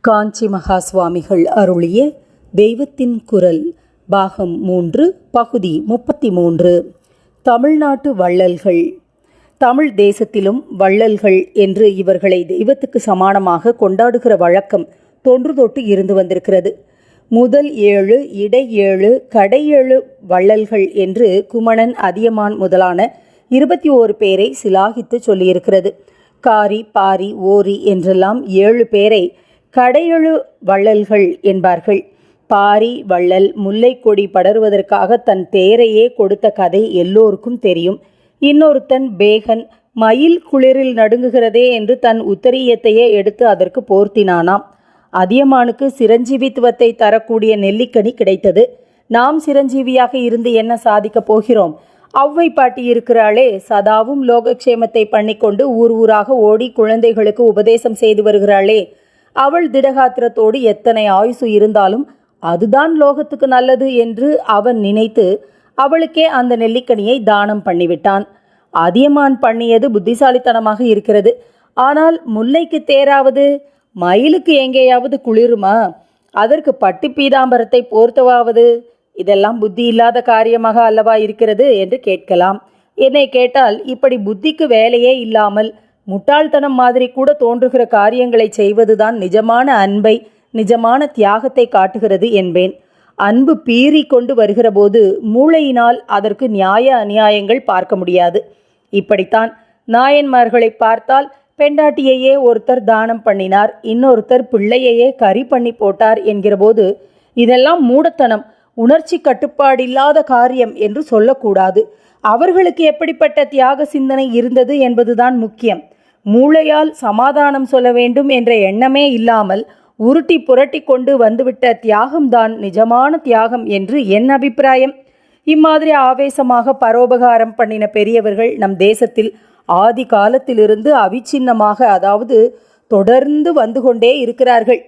காஞ்சி மகா சுவாமிகள் அருளிய தெய்வத்தின் குரல் பாகம் மூன்று பகுதி முப்பத்தி மூன்று தமிழ்நாட்டு வள்ளல்கள். தமிழ் தேசத்திலும் வள்ளல்கள் என்று இவர்களை தெய்வத்துக்கு சமானமாக கொண்டாடுகிற வழக்கம் தொன்று தொட்டு இருந்து வந்திருக்கிறது. முதல் ஏழு இடை ஏழு கடை ஏழு வள்ளல்கள் என்று குமணன் அதியமான் முதலான இருபத்தி ஓரு பேரை சிலாகித்து சொல்லியிருக்கிறது. காரி பாரி ஓரி என்றெல்லாம் ஏழு பேரை கடையெழு வள்ளல்கள் என்பார்கள். பாரி வள்ளல் முல்லைக்கொடி படருவதற்காக தன் தேரையே கொடுத்த கதை எல்லோருக்கும் தெரியும். இன்னொருத்தன் பேகன் மயில் குளிரில் நடுங்குகிறதே என்று தன் உத்தரியத்தையே எடுத்து அதற்கு போர்த்தினானாம். அதியமானுக்கு சிரஞ்சீவித்துவத்தை தரக்கூடிய நெல்லிக்கனி கிடைத்தது. நாம் சிரஞ்சீவியாக இருந்து என்ன சாதிக்கப் போகிறோம்? அவ்வை பாட்டி இருக்கிறாளே. சதாவும் லோகக்ஷேமத்தை பண்ணிக்கொண்டு ஊர் ஊராக ஓடி குழந்தைகளுக்கு உபதேசம் செய்து வருகிறாளே. அவள் திடகாத்திரத்தோடு எத்தனை ஆயுசு இருந்தாலும் அதுதான் லோகத்துக்கு நல்லது என்று அவன் நினைத்து அவளுக்கே அந்த நெல்லிக்கனியை தானம் பண்ணிவிட்டான். அதியமான் பண்ணியது புத்திசாலித்தனமாக இருக்கிறது. ஆனால் முல்லைக்கு தேராவது மயிலுக்கு எங்கேயாவது குளிருமா? அதற்கு பட்டு பீதாம்பரத்தை போர்த்தவாவது? இதெல்லாம் புத்தி இல்லாத காரியமாக அல்லவா இருக்கிறது என்று கேட்கலாம். என்னை கேட்டால் இப்படி புத்திக்கு வேலையே இல்லாமல் முட்டாள்தனம் மாதிரி கூட தோன்றுகிற காரியங்களை செய்வதுதான் நிஜமான அன்பை நிஜமான தியாகத்தை காட்டுகிறது என்பேன். அன்பு பீறி கொண்டு வருகிற போது மூளையினால் அதற்கு நியாய அநியாயங்கள் பார்க்க முடியாது. இப்படித்தான் நாயன்மார்களை பார்த்தால் பெண்டாட்டியையே ஒருத்தர் தானம் பண்ணினார் இன்னொருத்தர் பிள்ளையையே கறி பண்ணி போட்டார் என்கிறபோது இதெல்லாம் மூடத்தனம் உணர்ச்சி கட்டுப்பாடில்லாத காரியம் என்று சொல்லக்கூடாது. அவர்களுக்கு எப்படிப்பட்ட தியாக சிந்தனை இருந்தது என்பதுதான் முக்கியம். மூளையால் சமாதானம் சொல்ல வேண்டும் என்ற எண்ணமே இல்லாமல் உருட்டி புரட்டி கொண்டு வந்துவிட்ட தியாகம்தான் நிஜமான தியாகம் என்று என் அபிப்பிராயம். இம்மாதிரி ஆவேசமாக பரோபகாரம் பண்ணின பெரியவர்கள் நம் தேசத்தில் ஆதி காலத்திலிருந்து அவிச்சின்னமாக அதாவது தொடர்ந்து வந்து கொண்டே இருக்கிறார்கள்.